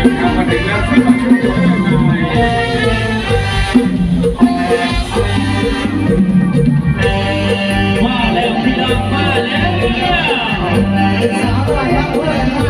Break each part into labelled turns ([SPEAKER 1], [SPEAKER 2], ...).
[SPEAKER 1] มาแล้วพี่น้องมาแล้ว
[SPEAKER 2] สาวไปรับ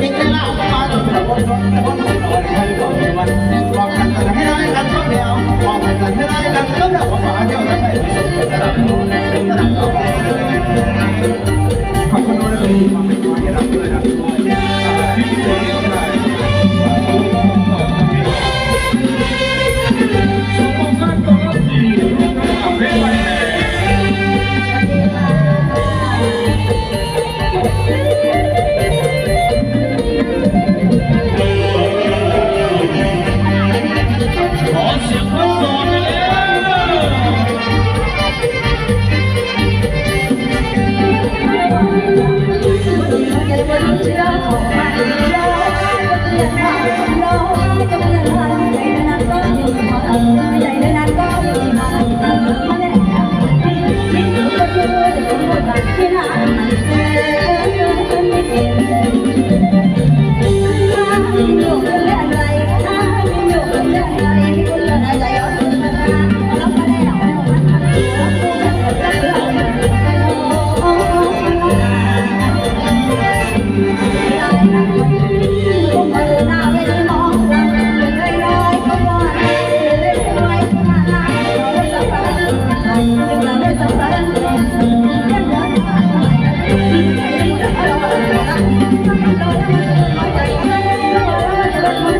[SPEAKER 2] นี่แค่
[SPEAKER 1] เล่า
[SPEAKER 2] ป้าจะหัว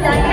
[SPEAKER 2] ใจ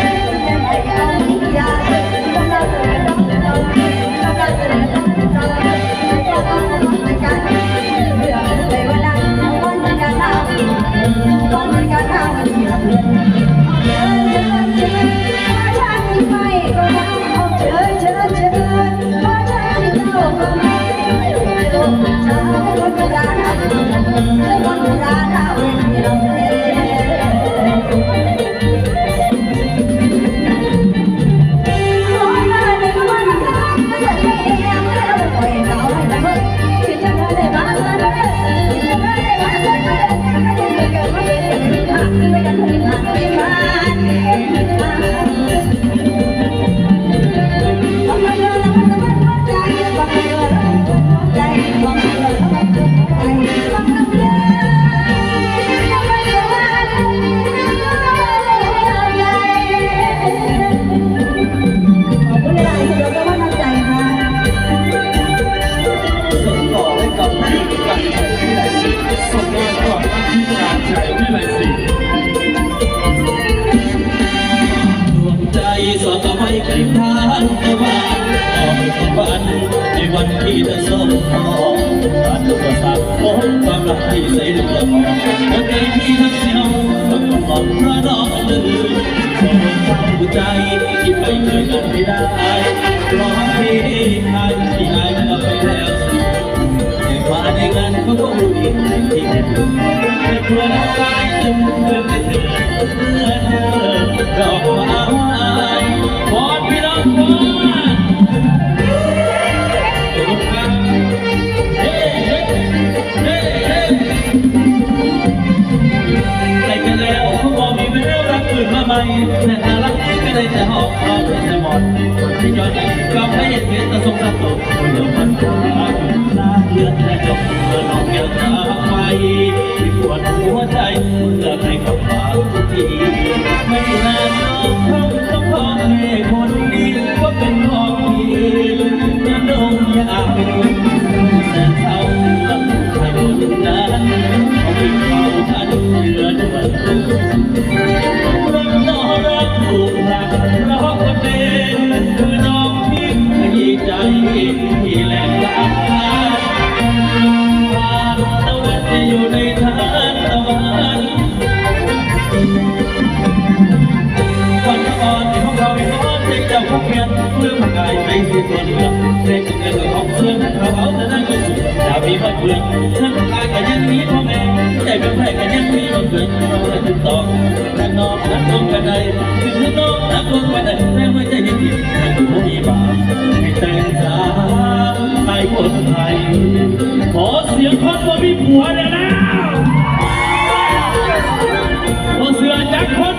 [SPEAKER 2] Hadi say, Öteki nefsine mutluluk the hope of the one. งกระไดคืน้องนักลงกระ
[SPEAKER 1] ไดแม่ไม่ใจเห็นผิดให้ดูมีบาปให้ต่งสาวไคนไทย ขอเสียงคนว่ามีผัวเลยนะขอเสือจากคน